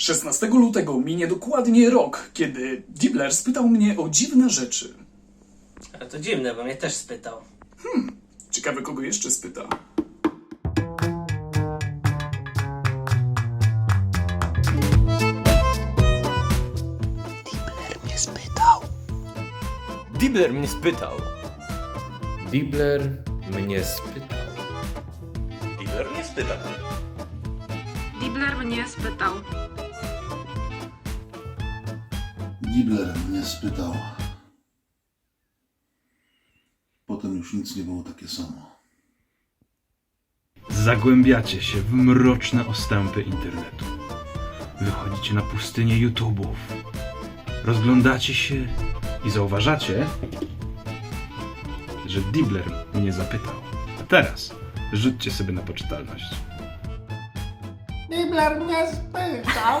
16 lutego minie dokładnie rok, kiedy Dibler spytał mnie o dziwne rzeczy. Ale to dziwne, bo mnie też spytał. Ciekawe, kogo jeszcze spyta. Dibler mnie spytał. Dibler mnie spytał. Dealer nie spyta. Dibler mnie spytał. Dibler mnie spytał. Potem już nic nie było takie samo. Zagłębiacie się w mroczne ostępy internetu. Wychodzicie na pustynię YouTube'ów. Rozglądacie się i zauważacie, że Dibler mnie zapytał. A teraz rzućcie sobie na poczytalność. Dibler mnie spytał.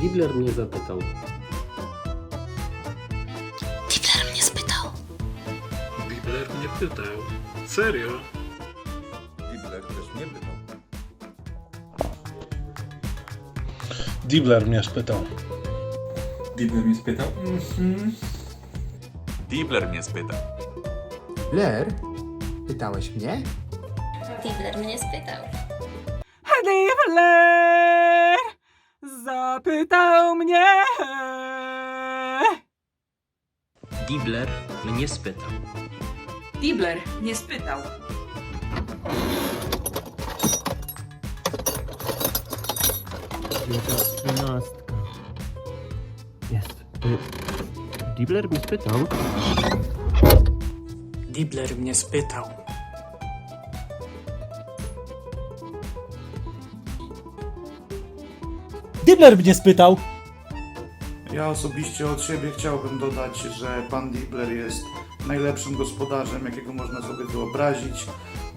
Dibler mnie zapytał. Dibler mnie spytał. Dibler mnie pytał. Serio? Dealer też nie pytał. Dibler mnie spytał. Dibler mnie spytał? Dealer mnie spytał. Blair? Pytałeś mnie? Dibler mnie spytał. Dibler zapytał mnie. Dibler mnie spytał. Dibler mnie spytał. Jest. Dibler mnie spytał. Dibler mnie spytał. Dibler mnie spytał. Ja osobiście od siebie chciałbym dodać, że pan Dibler jest najlepszym gospodarzem, jakiego można sobie wyobrazić.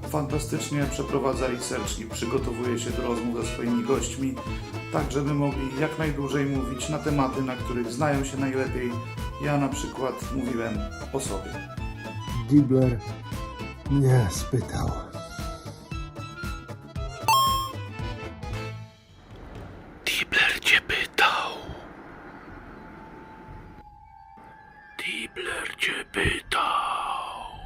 Fantastycznie przeprowadza research i przygotowuje się do rozmów ze swoimi gośćmi, tak żeby mogli jak najdłużej mówić na tematy, na których znają się najlepiej. Ja na przykład mówiłem o sobie. Dibler mnie spytał. Cię pytał.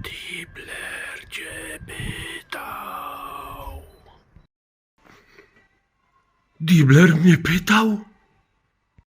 Dibler cię pytał. Dibler mnie pytał?